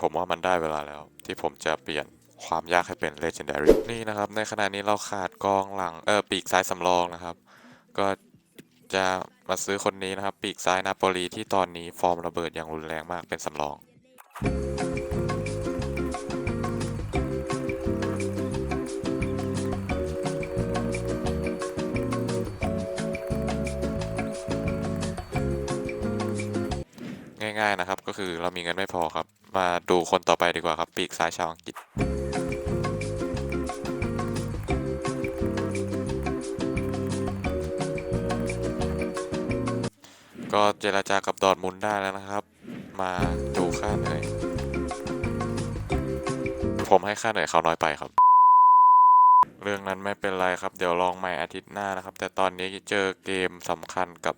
ผมว่ามันได้เวลาแล้ว ที่ผมจะเปลี่ยนความยากให้เป็น legendary นี่นะครับ ในขณะนี้เราขาดกองหลังเออปีกซ้ายสำรองนะครับ ก็จะมาซื้อคนนี้นะครับ ปีกซ้ายนาโปลีที่ตอนนี้ฟอร์มระเบิดอย่างรุนแรงมากเป็นสำรองง่ายๆนะครับก็คือเรามีเงินไม่พอครับ มาดูคนต่อไปดีกว่าครับ ปีกซ้ายชาวอังกฤษ ก็เจราจากับดอร์ทมุนได้แล้วนะครับ มาดูค่าเหนื่อย ผมให้ค่าเหนื่อยเขาน้อยไปครับ เรื่องนั้นไม่เป็นไรครับ เดี๋ยวลองใหม่อาทิตย์หน้านะครับ แต่ตอนนี้เจอเกมสำคัญกับ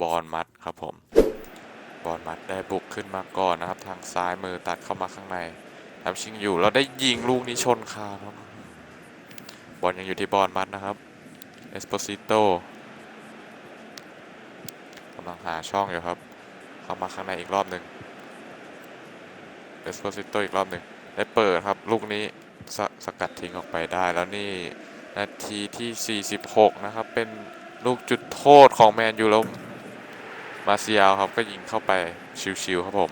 บอลมัดครับผม บอลมัดได้บุกขึ้นมาก่อนนะครับ ทางซ้ายมือตัดเข้ามาข้างในทำชิงอยู่เราได้ยิงลูกนี้ชนคานครับบอลยังอยู่ที่บอลมัดนะครับเอสโปซิโตกำลังหาช่องอยู่ครับ เข้ามาข้างในอีกรอบหนึ่งเอสโปซิโตอีกรอบหนึ่งได้เปิดครับลูกนี้สสกัดทิ้งออกไปได้แล้วนี่นาทีที่ 46 นะครับ เป็นลูกจุดโทษของแมนยูแล้ว มาเซียลครับก็ยิงเข้าไปชิวๆครับผม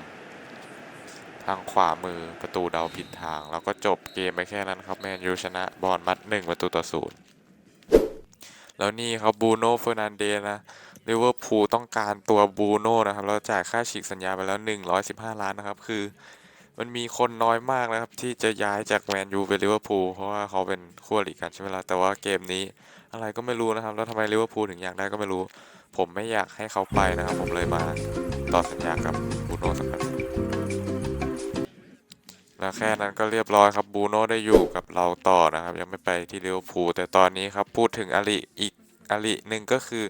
ทางขวามือประตูเดาผิดทาง แล้วก็จบเกมไปแค่นั้นครับแมนยูชนะบอลมัด 1 ประตูต่อศูนย์แล้วนี่ครับบูโน่เฟอร์นันเดนะลิเวอร์พูลต้องการตัวบูโน่นะครับแล้วจ่ายค่าฉีกสัญญาไปแล้ว 115 ล้านนะครับ คือ มันมีคนน้อยมากนะครับ ที่จะย้ายจากแมนยูไปลิเวอร์พูลเพราะว่าเขาเป็นคู่อริกันใช่ไหมล่ะแต่ว่าเกมนี้อะไรก็ไม่รู้นะครับ แล้วทำไมลิเวอร์พูลถึงอยากได้ก็ไม่รู้ ผมไม่อยากให้เขาไปนะครับ ผมเลยมาต่อสัญญากับบูโน่สักพักแล้วแค่นั้นก็เรียบร้อยครับบูโน่ได้อยู่กับเราต่อนะครับ ยังไม่ไปที่ลิเวอร์พูลแต่ตอนนี้ครับพูดถึงอาลีอีกอาลีหนึ่งก็คือ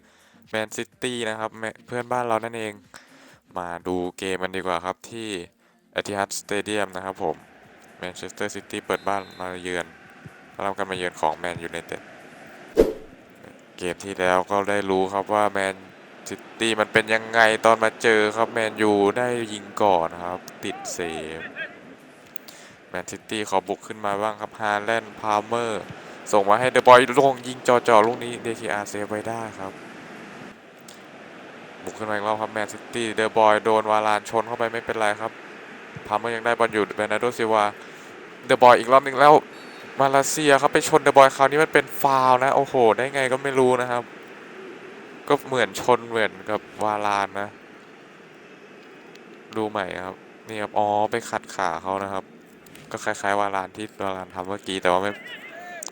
แมนซิตี้นะครับเพื่อนบ้านเรานั่นเอง มาดูเกมมันดีกว่าครับที่ อ t ิฮัดสเตเดียมนะครับผมแมนเชสเตอร์ซิตี้เปิดบ้านมาเยือนรับการมาเยือนของแมนยูไนเต็ดเกมที่แล้วก็ได้รู้ครับว่าแมนซิตี้มันเป็นยังไงตอนมาเจอครับแมนยูได้ยิงก่อนครับ ติดเซฟแมนซิตี้ขอบุกขึ้นมาบ้างครับฮาแลนด์พาเมอร์ส่งมาให้เดอะบอยลงยิงจ่อๆลูกนี้ DKR เซฟไว้ได้ครับ บุกขึ้นมาอีกรอบครับแมนซิตี้เดอะบอยโดนวาลานชนเข้าไปไม่เป็นไรครับ พาเมอร์ยังได้บอลอยู่เบรนาร์โดซิวาเดอะบอยอีกรอบหนึ่งแล้วมาเลเซียครับไปชนเดอะบอยคราวนี้มันเป็นฟาวนะ โอ้โห ได้ไงก็ไม่รู้นะครับ ก็เหมือนชนเหมือนกับวาลานนะ ดูใหม่ครับนี่ครับ อ๋อ ไปขัดขาเขานะครับ ก็คล้ายๆ วาลานที่วาลานทำเมื่อกี้แต่ว่าไม่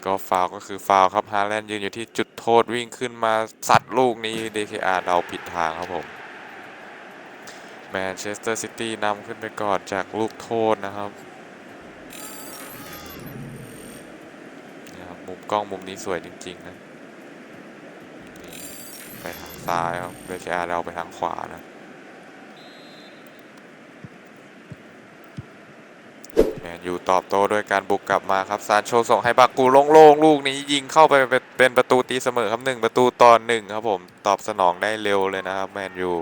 ก็ฟาวก็คือฟาวครับฮาแลนด์ยืนอยู่ที่จุดโทษวิ่งขึ้นมาสัตว์ลูกนี้ DKR เดาผิดทางครับผม แมนเชสเตอร์ซิตี้นำขึ้นไปก่อนจากลูกโทษนะครับนี่ครับ มุมกล้องมุมนี้สวยจริง ๆ นะ ไปทางซ้ายครับเบคอาเราไปทางขวานะแมนยูตอบโต้ด้วยการบุกกลับมาครับซานโชส่งให้บากูโล่งๆลูกนี้ยิงเข้าไปเป็นเป็นประตูตีเสมอครับหนึ่งประตูต่อหนึ่งครับผมตอบสนองได้เร็วเลยนะครับแมนยู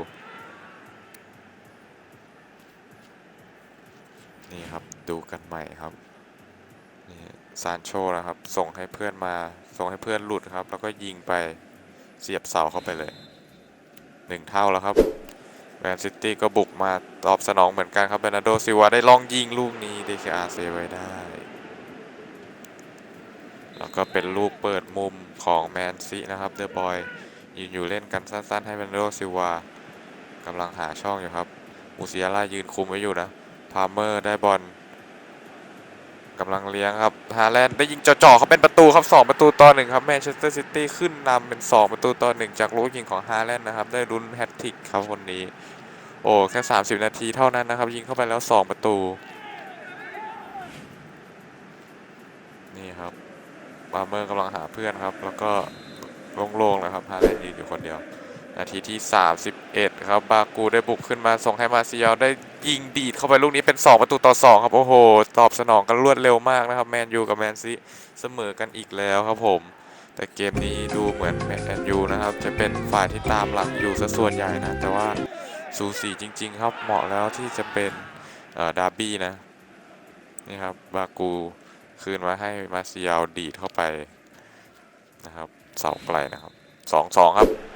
นี่ครับดูกันใหม่ครับนี่ซานโชนะครับ ส่งให้เพื่อนมาส่งให้เพื่อนหลุดครับ แล้วก็ยิงไปเสียบเสาเข้าไปเลยหนึ่งเท่าแล้วครับแมนซิตี้ก็บุกมาตอบสนองเหมือนกันครับเบนาร์โดซิวาได้ลองยิงลูกนี้ DKR เซไว้ได้ แล้วก็เป็นลูกเปิดมุมของแมนซีนะครับเดอะบอยยืนอยู่เล่นกันสั้นๆ ให้เบนาโดซิวากำลังหาช่องอยู่ครับ มูซิยาล่ายืนคุมไว้อยู่นะ พาเมอร์ได้บอลกำลังเลี้ยงครับฮาแลนด์ได้ยิงจ่อๆเขาเป็นประตูครับ 2 ประตูต่อหนึ่งครับแมนเชสเตอร์ซิตี้ขึ้นนำเป็น 2 ประตูต่อหนึ่งจากลูกยิงของฮาแลนด์นะครับ ได้รุนแฮตทิกครับคนนี้ โอ้แค่ 30 นาทีเท่านั้นนะครับ ยิงเข้าไปแล้ว 2 ประตู นี่ครับบาร์เมอร์กำลังหาเพื่อนครับ แล้วก็โล่งๆเลยครับฮาแลนด์ยืนอยู่คนเดียว นาทีที่ 31ครับ บากูได้บุกขึ้นมาส่งให้มาซิยาลได้ยิงดีดเข้าไปลูกนี้เป็น 2 ประตูต่อ 2 ครับ โอ้โห ตอบสนองกันรวดเร็วมากนะครับ แมนยูกับแมนซีเสมอกันอีกแล้วครับผม แต่เกมนี้ดูเหมือนแมนยูนะครับ จะเป็นฝ่ายที่ตามหลังอยู่ซะส่วนใหญ่นะ แต่ว่าสูสีจริง ๆ ครับเหมาะแล้วที่จะเป็นดาร์บี้นะนี่ครับบากูคืนมาให้มาซียลดีดเข้าไปนะครับเสาไกลนะครับสองสองครับ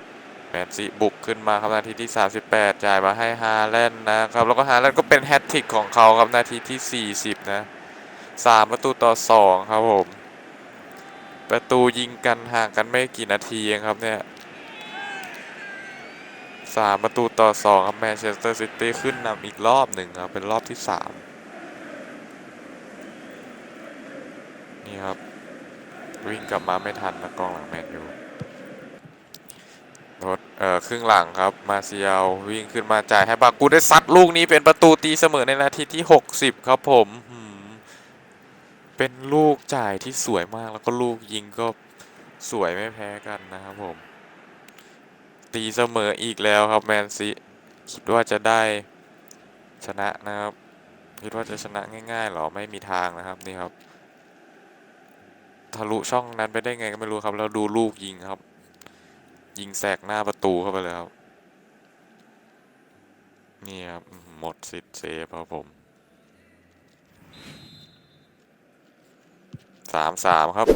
แมนซีบุกขึ้นมาครับนาทีที่ 38 จ่ายมาให้ฮาแลนด์นะครับ แล้วก็ฮาแลนด์ก็เป็นแฮตทริกของเขาครับนาทีที่ 40 นะสามประตูต่อ 2 ครับผม ประตูยิงกันห่างกันไม่กี่นาทีเองครับเนี่ยสามประตูต่อ2ครับแมนเชสเตอร์ซิตี้ขึ้นนำอีกรอบหนึ่งครับ เป็นรอบที่3นี่ครับ วิ่งกลับมาไม่ทันนะกองหลังแมนยู เอ่อครึ่งหลังครับมาเซียลวิ่งขึ้นมาจ่ายให้บากูได้ซัดลูกนี้เป็นประตูตีเสมอในนาทีที่ 60 ครับผมหืมเป็นลูกจ่ายที่สวยมากแล้วก็ลูกยิงก็สวยไม่แพ้กันนะครับผม ตีเสมออีกแล้วครับแมนซีคิดว่าจะได้ชนะนะครับ คิดว่าจะชนะง่ายๆหรอไม่มีทางนะครับนี่ครับทะลุช่องนั้นไปได้ไงก็ไม่รู้ครับแล้วดูลูกยิงครับ ยิงแสกหน้าประตูเข้าไปเลยครับ นี่ครับ หมดสิทธิ์เซฟครับผมสามสามครับ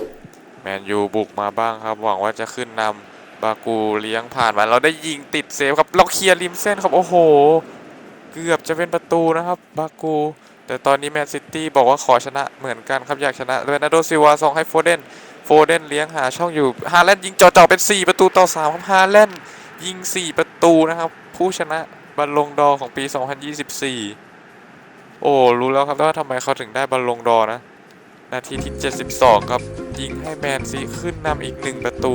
แมนยูบุกมาบ้างครับ หวังว่าจะขึ้นนำบากูเลี้ยงผ่านมาเราได้ยิงติดเซฟครับเราเคลียร์ริมเส้นครับ โอ้โห เกือบจะเป็นประตูนะครับ บากู แต่ตอนนี้แมนซิตี้บอกว่าขอชนะเหมือนกันครับ อยากชนะเรนาโดซิวาส่งให้โฟเดน ฟเดนเลี้ยงหาช่องอยู่ฮาแลนด์ยิงจ่อๆเป็น 4 ประตูต่อ3ครับฮาแลนด์ยิง 4 ประตูนะครับ ผู้ชนะบอลลงดอของปี 2024 โอ้ รู้แล้วครับว่าทำไมเขาถึงได้บอลลงดอนะ นาทีที่ 72 ครับ ยิงให้แมนซีขึ้นนำอีก 1 ประตู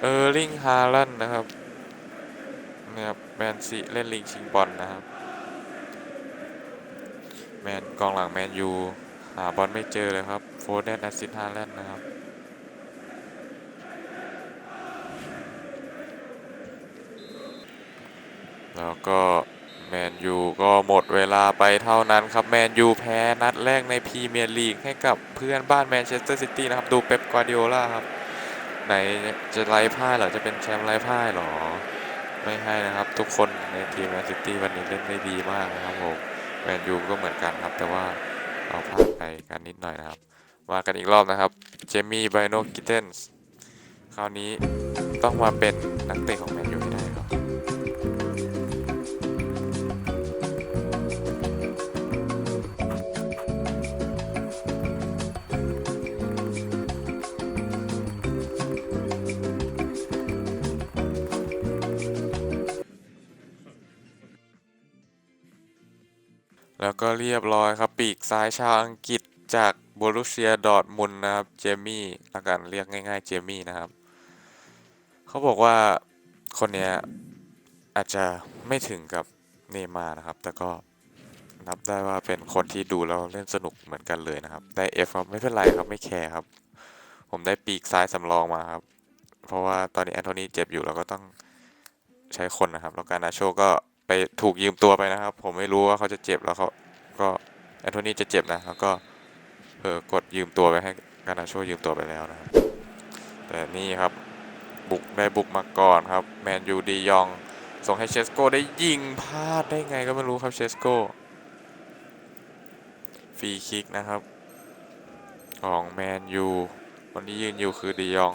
เออร์ลิงฮาแลนด์นะครับนี่ครับแมนซีเล่นลิงชิงบอลนะครับ แมนกองหลังแมนยูหาบอลไม่เจอเลยครับ โฟเดนแอสซิสฮาแลนด์นะครับแล้วก็แมนยูก็หมดเวลาไปเท่านั้นครับ แมนยูแพ้นัดแรกในพรีเมียร์ลีกให้กับเพื่อนบ้านแมนเชสเตอร์ซิตี้นะครับ ดูเป๊ปกวาร์ดิโอลาครับ ไหนจะไล่พ่ายหรอ จะเป็นแชมป์ไล่พ่ายหรอ ไม่ให้นะครับ ทุกคนในทีมแมนซิตี้วันนี้เล่นได้ดีมากนะครับผม แมนยูก็เหมือนกันครับ แต่ว่าเราพลาดไปกันนิดหน่อยนะครับ มากันอีกรอบนะครับ เจมี่ไบโนกิเทนส์คราวนี้ต้องมาเป็นนักเตะของแมนยูให้ได้ครับ แล้วก็เรียบร้อยครับ ปีกซ้ายชาวอังกฤษจาก บรุเซียดอร์ทมุนนะครับ เจมี่ละกันเรียกง่ายๆ เจมี่นะครับ เขาบอกว่าคนเนี้ยอาจจะไม่ถึงกับเนมานะครับ แต่ก็นับได้ว่าเป็นคนที่ดูแล้วเล่นสนุกเหมือนกันเลยนะครับ ได้ F ครับไม่เป็นไรครับไม่แคร์ครับ ผมได้ปีกซ้ายสำรองมาครับ เพราะว่าตอนนี้แอนโทนีเจ็บอยู่เราก็ต้องใช้คนนะครับ แล้วการนาโชก็ไปถูกยืมตัวไปนะครับ ผมไม่รู้ว่าเขาจะเจ็บแล้วเขาก็แอนโทนีจะเจ็บนะแล้วก็ เออกดยืมตัวไปให้กานาโชยืมตัวไปแล้วนะครับแต่นี่ครับบุกได้บุกมาก่อนครับแมนยูดียองส่งให้เชสโก้ได้ยิงพลาดได้ไงก็ไม่รู้ครับเชสโก้ฟรีคิกนะครับ ของแมนยูคนที่ยืนอยู่คือดียอง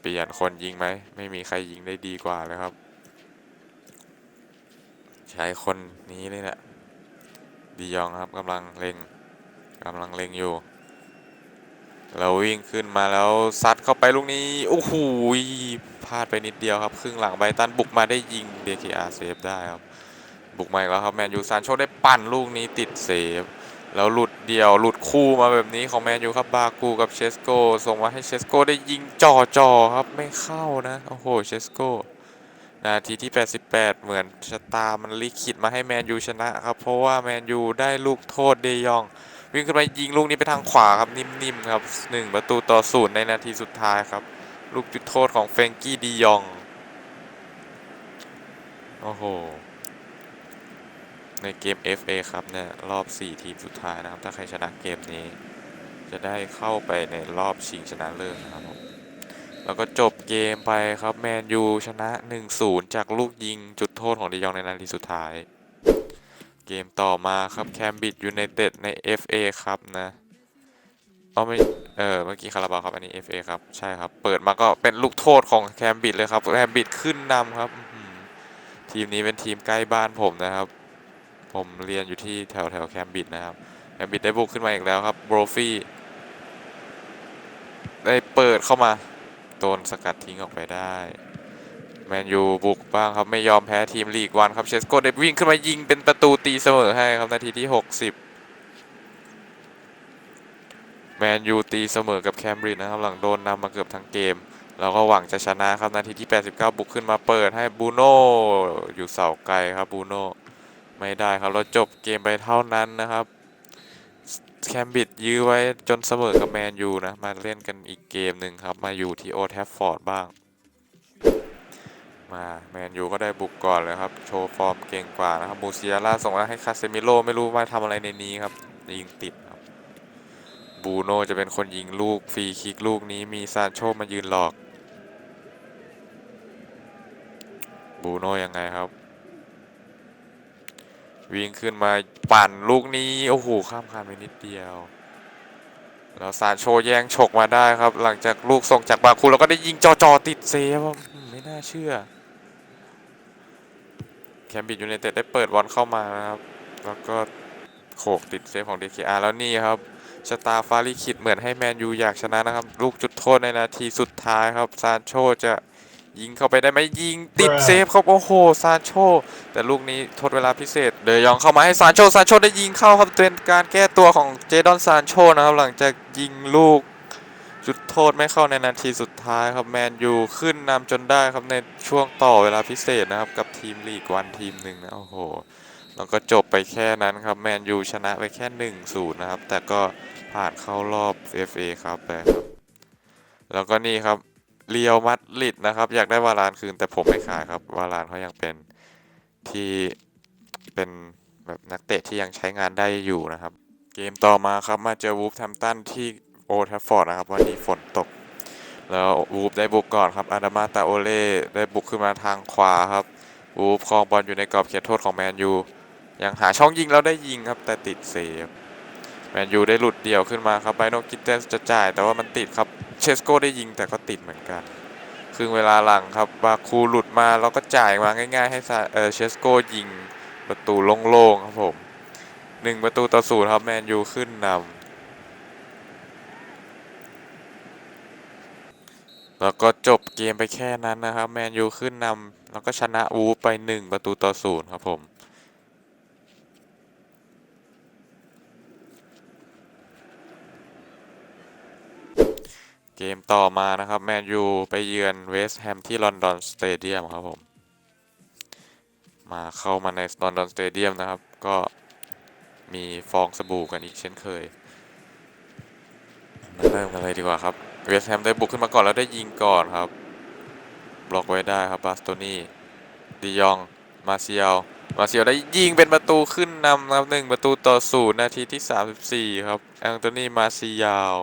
เปลี่ยนคนยิงไหม ไม่มีใครยิงได้ดีกว่าเลยครับ ใช้คนนี้เลยแหละดียองครับกำลังเล็ง กำลังเล็งอยู่ เราวิ่งขึ้นมาแล้วซัดเข้าไปลูกนี้โอ้โหพลาดไปนิดเดียวครับครึ่งหลังไบตันบุกมาได้ยิง DKR เซฟได้ครับบุกมาอีกแล้วครับแมนยูซานโชได้ปั่นลูกนี้ติดเซฟแล้วหลุดเดี่ยวหลุดคู่มาแบบนี้ของแมนยูครับบากูกับเชสโกส่งมาให้เชสโกได้ยิงจ่อจ่อครับไม่เข้านะโอ้โหเชสโกนาทีที่ 88 เหมือนชะตามันลิขิตมาให้แมนยูชนะครับ เพราะว่าแมนยูได้ลูกโทษเดยอง วิ่งขึ้นไปยิงลูกนี้ไปทางขวาครับนิ่มๆครับ1ประตูต่อศูนย์ในนาทีสุดท้ายครับ ลูกจุดโทษของเฟงกี้ดียอง โอ้โห ในเกม FA ครับเนี่ยรอบ 4 ทีมสุดท้ายนะครับ ถ้าใครชนะเกมนี้ จะได้เข้าไปในรอบชิงชนะเลิศนะครับผมแล้วก็จบเกมไปครับแมนยูชนะ 1-0 จากลูกยิงจุดโทษของดียองในนาทีสุดท้าย เกมต่อมาครับแคมบิดยูไนเต็ดใน FA ครับนะเอาไม่เออเมื่อกี้คาราบาวครับอันนี้ FA ครับใช่ครับ เปิดมาก็เป็นลูกโทษของแคมบิดเลยครับแคมบิดขึ้นนำครับทีมนี้เป็นทีมใกล้บ้านผมนะครับ ผมเรียนอยู่ที่แถวแถวแคมบิดนะครับแคมบิดได้บุกขึ้นมาอีกแล้วครับโบรฟี่ได้เปิดเข้ามาโดนสกัดทิ้งออกไปได้ แมนยูบุกบ้างครับไม่ยอมแพ้ทีมลีกวันครับเชสโกเดวิ่งขึ้นมายิงเป็นประตูตีเสมอให้ครับนาทีที่ 60 แมนยูตีเสมอกับแคมบริดจ์นะครับหลังโดนนำมาเกือบทั้งเกมแล้วก็หวังจะชนะครับนาทีที่ 89 บุกขึ้นมาเปิดให้บูโน่อยู่เสาไกลครับบูโน่ไม่ได้ครับเราจบเกมไปเท่านั้นนะครับแคมบริดจ์ยื้อไว้จนเสมอกับแมนยูนะ มาเล่นกันอีกเกมหนึ่งครับ มาอยู่ที่โอแทฟฟอร์ดบ้าง มาแมนยูก็ได้บุกก่อนเลยครับ โชว์ฟอร์มเก่งกว่านะครับมูเซียล่าส่งมาให้คาเซมิโลไม่รู้ว่าทำอะไรในนี้ครับ ยิงติดครับบูโนจะเป็นคนยิงลูกฟรีคิกลูกนี้มีซานโชมายืนหลอกบูโนยังไงครับ วิ่งขึ้นมาปั่นลูกนี้ โอ้โห ข้ามคานไปนิดเดียว แล้วซานโชแย่งฉกมาได้ครับ หลังจากลูกส่งจากบาคูแล้วก็ได้ยิงจอจอติดเซฟไม่น่าเชื่อ แคมบิดยูไนเต็ดได้เปิดบอลเข้ามานะครับ แล้วก็โขกติดเซฟของ DKR แล้วนี่ครับชะตาฟาริคิดเหมือนให้แมนยูอยากชนะนะครับ ลูกจุดโทษในนาทีสุดท้ายครับ ซานโชจะยิงเข้าไปได้ไหมยิงติดเซฟครับ โอ้โห ซานโช แต่ลูกนี้ทดเวลาพิเศษ เดยองเข้ามาให้ซานโช ซานโชได้ยิงเข้าครับเป็นการแก้ตัวของเจดอนซานโชนะครับ หลังจากยิงลูก จุดโทษไม่เข้าในนาทีสุดท้ายครับแมนยูขึ้นนำจนได้ครับในช่วงต่อเวลาพิเศษนะครับ กับทีมลีกวันทีมหนึ่งนะโอ้โหแล้วก็จบไปแค่นั้นครับแมนยูชนะไปแค่1นศูนย์นะครับ แต่ก็ผ่านเข้ารอบ FA ครับไปครับแล้วก็นี่ครับเรียวมัดลิดนะครับ อยากได้วาลานคืนแต่ผมไม่ขายครับ วาลานเขายังเป็นที่เป็นแบบนักเตะที่ยังใช้งานได้อยู่นะครับ เกมต่อมาครับมาเจอวูฟแทมตันที่ โอทัฟฟอร์ดนะครับ วันนี้ฝนตก แล้ววูฟได้บุกก่อนครับอาดามาตาโอเล่ได้บุกขึ้นมาทางขวาครับวูฟครองบอลอยู่ในกรอบเขตโทษของแมนยูยังหาช่องยิงแล้วได้ยิงครับแต่ติดเซฟแมนยูได้หลุดเดี่ยวขึ้นมาครับไบโนกิเตสจะจ่าย แต่ว่ามันติดครับเชสโกได้ยิงแต่ก็ติดเหมือนกันครึ่งเวลาหลังครับบาคูหลุดมาแล้วก็จ่ายมาง่าย ๆ ให้เชสโกยิงประตูโล่งๆครับผมหนึ่งประตูต่อศูนย์ครับแมนยูขึ้นนำ แล้วก็จบเกมไปแค่นั้นนะครับ แมนยูขึ้นนำแล้วก็ชนะวูฟไปหนึ่งประตูต่อศูนย์ครับผมเกมต่อมานะครับ แมนยูไปเยือนเวสต์แฮมที่ลอนดอนสเตเดียมครับผม มาเข้ามาในลอนดอนสเตเดียมนะครับ ก็มีฟองสบู่กันอีกเช่นเคย มาเริ่มกันเลยดีกว่าครับ เวสแฮมได้บุกขึ้นมาก่อนแล้วได้ยิงก่อนครับ บล็อกไว้ได้ครับบาสโตนี่ดิยอง มาเซียล มาเซียลได้ยิงเป็นประตูขึ้นนำนะครับหนึ่งประตูต่อศูนย์นาทีที่34ครับแองโตนีมาเซียล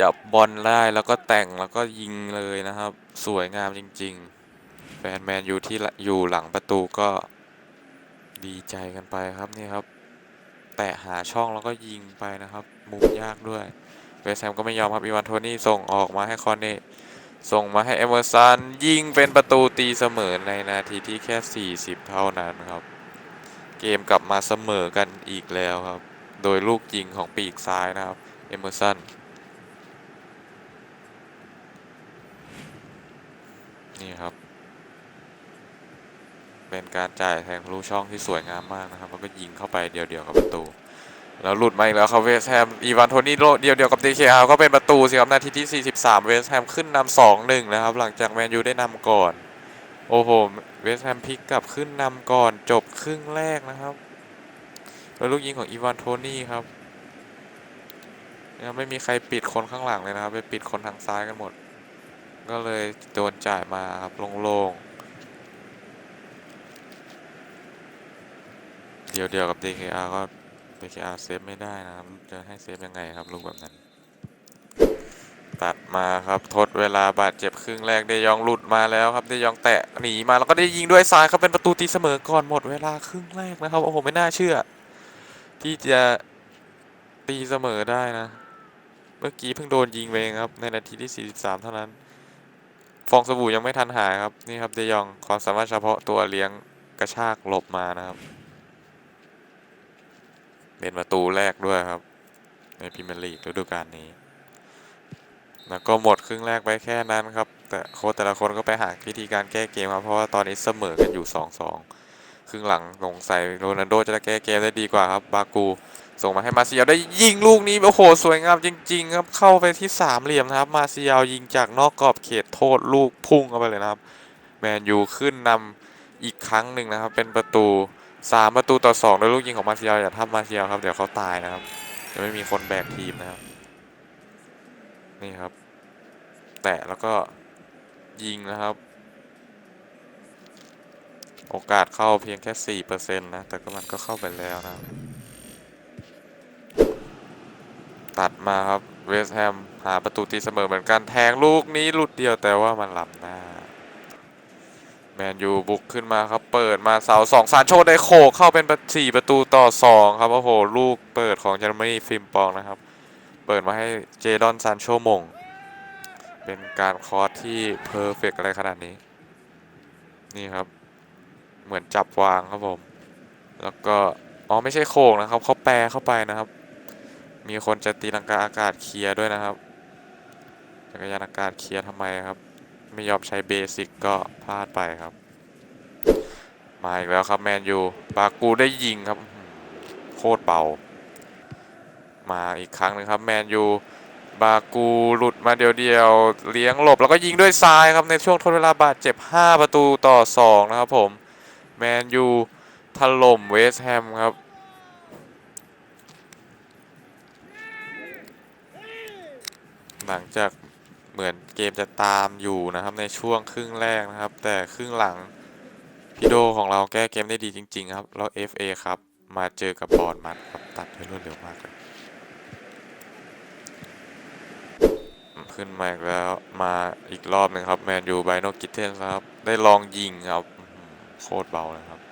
จับบอลได้แล้วก็แต่งแล้วก็ยิงเลยนะครับ สวยงามจริง ๆ แฟนแมนอยู่ที่อยู่หลังประตูก็ดีใจกันไปครับนี่ครับ แตะหาช่องแล้วก็ยิงไปนะครับมุมยากด้วยเวสแฮมก็ไม่ยอมครับอีวานโทนี่ส่งออกมาให้คอนเน่ส่งมาให้เอเมอร์สันยิงเป็นประตูตีเสมอในนาทีที่แค่ 40 เท่านั้นครับ เกมกลับมาเสมอกันอีกแล้วครับ โดยลูกยิงของปีกซ้ายนะครับเอเมอร์สันนี่ครับ เป็นการจ่ายแทงทะลุช่องที่สวยงามมากนะครับแล้วก็ยิงเข้าไปเดียวๆกับประตู แล้วหลุดมาอีกแล้วครับเวสแฮมอีวานโทนี่โลเดียวๆกับ DKR ก็เป็นประตูสิครับนาทีที่ 43 เวสแฮมขึ้นนำ2-1นะครับหลังจากแมนยูได้นำก่อน โอ้โหเวสแฮมพลิกกลับขึ้นนำก่อนจบครึ่งแรกนะครับแล้วลูกยิงของอีวานโทนี่ครับยังไม่มีใครปิดคนข้างหลังเลยนะครับ ไปปิดคนทางซ้ายกันหมด ก็เลยโดนจ่ายมาครับโล่งๆ เดียวๆกับ DKR ก็ DKR เซฟไม่ได้นะครับจะให้เซฟยังไงครับลูกแบบนั้น ตัดมาครับทดเวลาบาดเจ็บครึ่งแรกเดยองหลุดมาแล้วครับเดยองแตะหนีมาแล้วก็ได้ยิงด้วยซ้ายครับเป็นประตูตีเสมอก่อนหมดเวลาครึ่งแรกนะครับโอ้โหไม่น่าเชื่อ ที่จะตีเสมอได้นะ เมื่อกี้เพิ่งโดนยิงไปเองครับ ในนาทีที่ 43 เท่านั้น ฟองสบู่ยังไม่ทันหายครับนี่ครับเดยองความสามารถเฉพาะตัวเลี้ยงกระชากหลบมานะครับ เป็นประตูแรกด้วยครับ ในพรีเมียร์ลีกฤดูกาลนี้ แล้วก็หมดครึ่งแรกไปแค่นั้นครับ แต่โค้ชแต่ละคนก็ไปหาวิธีการแก้เกมครับ เพราะว่าตอนนี้เสมอกันอยู่2-2ครึ่งหลังสงสัยโรนัลโดจะได้แก้เกมได้ดีกว่าครับ บากูส่งมาให้มาเซียลได้ยิงลูกนี้โอ้โหสวยงามจริง ๆ ครับเข้าไปที่สามเหลี่ยมนะครับ มาเซียลยิงจากนอกกรอบเขตโทษลูกพุ่งเข้าไปเลยนะครับ แมนยูขึ้นนำอีกครั้งหนึ่งนะครับ เป็นประตู สามประตูต่อสองโดยลูกยิงของมาเซียลอย่าทับมาเซียลครับเดี๋ยวเขาตายนะครับจะไม่มีคนแบกทีมนะครับ นี่ครับ แตะแล้วก็ยิงนะครับ โอกาสเข้าเพียงแค่สี่เปอร์เซ็นต์นะแต่ก็มันก็เข้าไปแล้วนะ ตัดมาครับเวสต์แฮมหาประตูตีเสมอเหมือนกันแทงลูกนี้หลุดเดียวแต่ว่ามันล้ำหน้า แมนยูบุกขึ้นมาครับ เปิดมาเสาสองซานโชได้โขกเข้าเป็นสี่ประตูต่อสองครับโอ้โหลูกเปิดของเยอรมนีฟิล์มปองนะครับ เปิดมาให้เจดอนซานโชมง เป็นการคอร์สที่เพอร์เฟกอะไรขนาดนี้ นี่ครับ เหมือนจับวางครับผม แล้วก็ อ๋อไม่ใช่โขกนะครับเขาแปรเข้าไปนะครับ มีคนจะตีลังกาอากาศเคลียร์ด้วยนะครับจักรยานอากาศเคลียร์ทำไมครับ ไม่ยอมใช้เบสิกก็พลาดไปครับ มาอีกแล้วครับแมนยูบากูได้ยิงครับ โคตรเบา มาอีกครั้งหนึ่งครับแมนยูบากูหลุดมาเดียวเดียวๆเลี้ยงหลบแล้วก็ยิงด้วยซ้ายครับในช่วงทดเวลาบาดเจ็บ 5 ประตูต่อ 2 นะครับผม แมนยูถล่มเวสแฮมครับหลังจาก เหมือนเกมจะตามอยู่นะครับในช่วงครึ่งแรกนะครับ แต่ครึ่งหลังพี่โดของเราแก้เกมได้ดีจริง ๆ ครับ แล้ว FA ครับมาเจอกับบอร์นมัดครับตัดได้รวดเร็วมากเลยขึ้นมาอีกแล้วมาอีกรอบหนึ่งครับ แมนยูไบโนกิเทนครับ ได้ลองยิงครับ โคตรเบาเลยครับ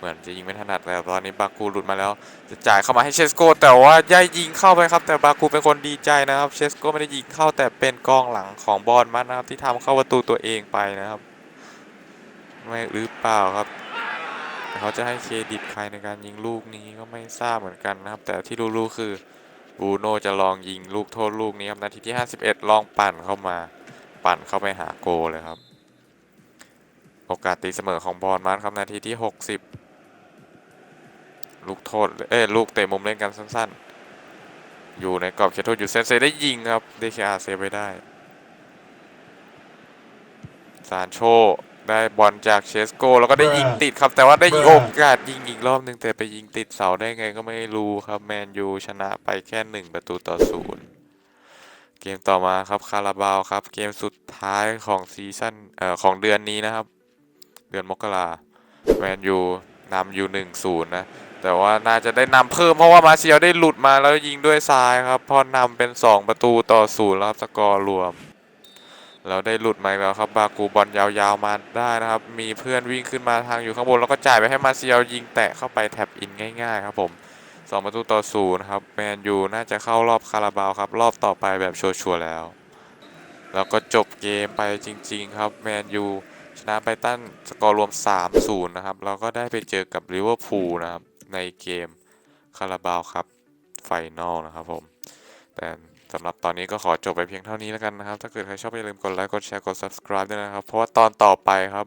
เหมือนจะยิงไม่ถนัดแต่ตอนนี้บากูหลุดมาแล้ว จะจ่ายเข้ามาให้เชสโก แต่ว่าย่ายยิงเข้าไปครับ แต่บากูเป็นคนดีใจนะครับ เชสโกไม่ได้ยิงเข้าแต่เป็นกองหลังของบอลมัดนะครับที่ทำเข้าประตูตัวเองไปนะครับ ไม่หรือเปล่าครับเขาจะให้เครดิตใครในการยิงลูกนี้ก็ไม่ทราบเหมือนกันนะครับ แต่ที่รู้ๆคือบูโน่จะลองยิงลูกโทษลูกนี้ครับนาทีที่ 51 ลองปั่นเข้ามา ปั่นเข้าไปหาโกเลยครับ โอกาสตีเสมอของบอลมัดครับนาทีที่ 60 ลูกโทษ เอ้ยลูกเตะมุมเล่นกันสั้นๆ อยู่ในกรอบเขตโทษอยู่เซนเซได้ยิงครับ DKR เซฟไว้ได้ ซานโชได้บอลจากเชสโก แล้วก็ได้ยิงติดครับ แต่ว่าได้ยิงโอกาสยิงอีกรอบหนึ่งแต่ไปยิงติดเสาได้ไงก็ไม่รู้ครับ แมนยูชนะไปแค่หนึ่งประตูต่อศูนย์เกมต่อมาครับคาราบาวครับ เกมสุดท้ายของซีซั่นเอ่อของเดือนนี้นะครับ เดือนมกราแมนยูนำอยู่หนึ่งศูนย์นะ แต่ว่าน่าจะได้นำเพิ่มเพราะว่ามาเซียลได้หลุดมาแล้วยิงด้วยซ้ายครับพอนำเป็น 2 ประตูต่อศูนย์ครับสกอร์รวมแล้วได้หลุดมาแล้วครับบากูบอลยาวๆมาได้นะครับ มีเพื่อนวิ่งขึ้นมาทางอยู่ข้างบน แล้วก็จ่ายไปให้มาเซียลยิงแตะเข้าไปแท็บอินง่ายๆครับผม2ประตูต่อศูนย์ครับแมนยูน่าจะเข้ารอบคาราบาวครับ รอบต่อไปแบบชัวร์ๆแล้ว แล้วก็จบเกมไปจริง ๆ ครับแมนยูชนะไปตั้นสกอร์รวม 3-0 นะครับแล้วก็ได้ไปเจอกับลิเวอร์พูลนะครับ ในเกมคาราบาวครับไฟนอลนะครับผม แต่สำหรับตอนนี้ก็ขอจบไปเพียงเท่านี้แล้วกันนะครับ ถ้าเกิดใครชอบอย่าลืมกดไลค์ กดแชร์ กด subscribe ด้วยนะครับ เพราะว่าตอนต่อไปครับ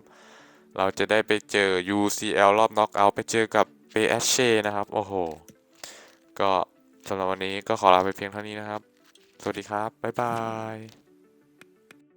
เราจะได้ไปเจอ UCL รอบน็อกเอาท์ไปเจอกับ PSG นะครับ โอ้โห ก็สำหรับวันนี้ก็ขอลาไปเพียงเท่านี้นะครับ สวัสดีครับ บ๊ายบาย